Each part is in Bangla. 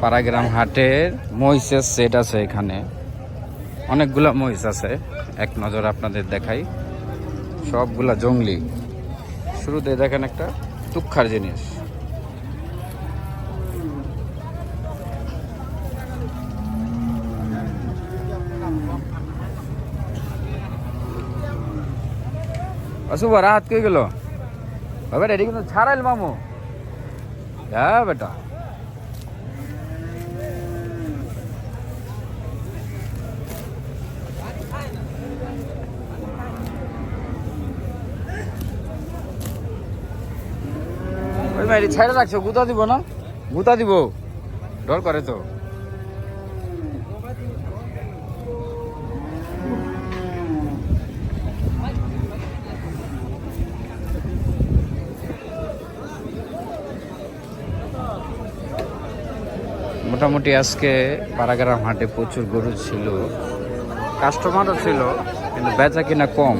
পাড়াগ্রাম হাটের মহিষের সেট আছে এখানে। অনেকগুলা মহিষ আছে, এক নজর আপনাদের দেখাই। সবগুলা জঙ্গলি। শুরুতে দেখেন একটা তুক্ষার জিনিস। অশুভ, রাহাত কে গেল? বাবা রেডি কিন্তু ছাড়াইল মামু। হ্যাঁ বেটা। মাইরি ছাইড়ে রাখছো, গুতা দিব না? গুতা দিব। ডর করে তো। মোটামুটি আজকে পাড়াগ্রাম হাটে প্রচুর গরু ছিল। কাস্টমারও ছিল, কিন্তু বেচা কিনা কম।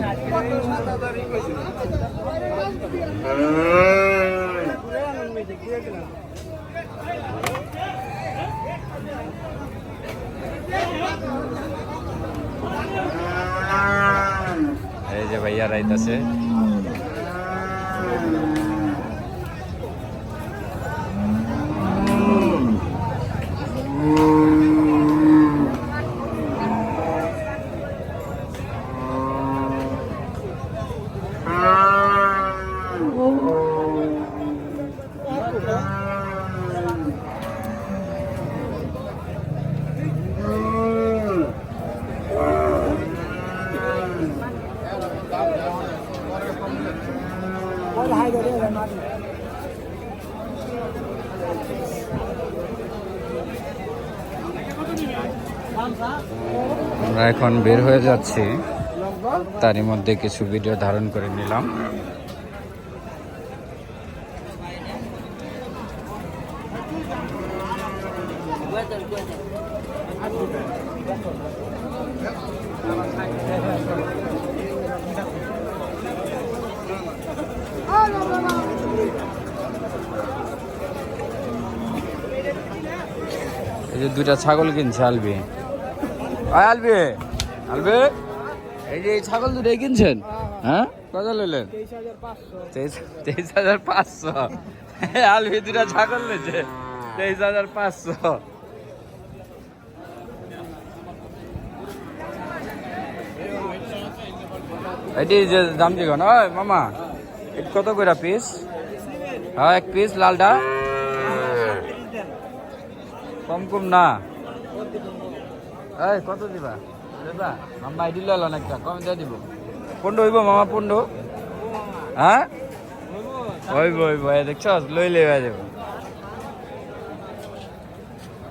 এই যে ভাইয়া রাইতাছে আমরা এখন বের হয়ে যাচ্ছি। তারই মধ্যে কিছু ভিডিও ধারণ করে নিলাম। এই যে দুইটা ছাগল কিনছে আলবি। আলবি আলবি। এই যে ছাগল দুটাই কিনছেন? হ্যাঁ? কত নিলেন তেইশ হাজার পাঁচশো। আলবি দুটা ছাগল নিয়েছে। তেইশ হাজার পাঁচশো। এটি যে দাম দিগ না? ওই মামা, এটি কত করে পিস হ্যাঁ এক পিস লালটা কম কম না। এই, কত দিবা? দিবা? মামা আইডি লল অনেকটা, কম দিয়ে দিব। পনেরো হইব মামা, পনেরো। হ্যাঁ? হইব হইব। দেখছ লই লই যাব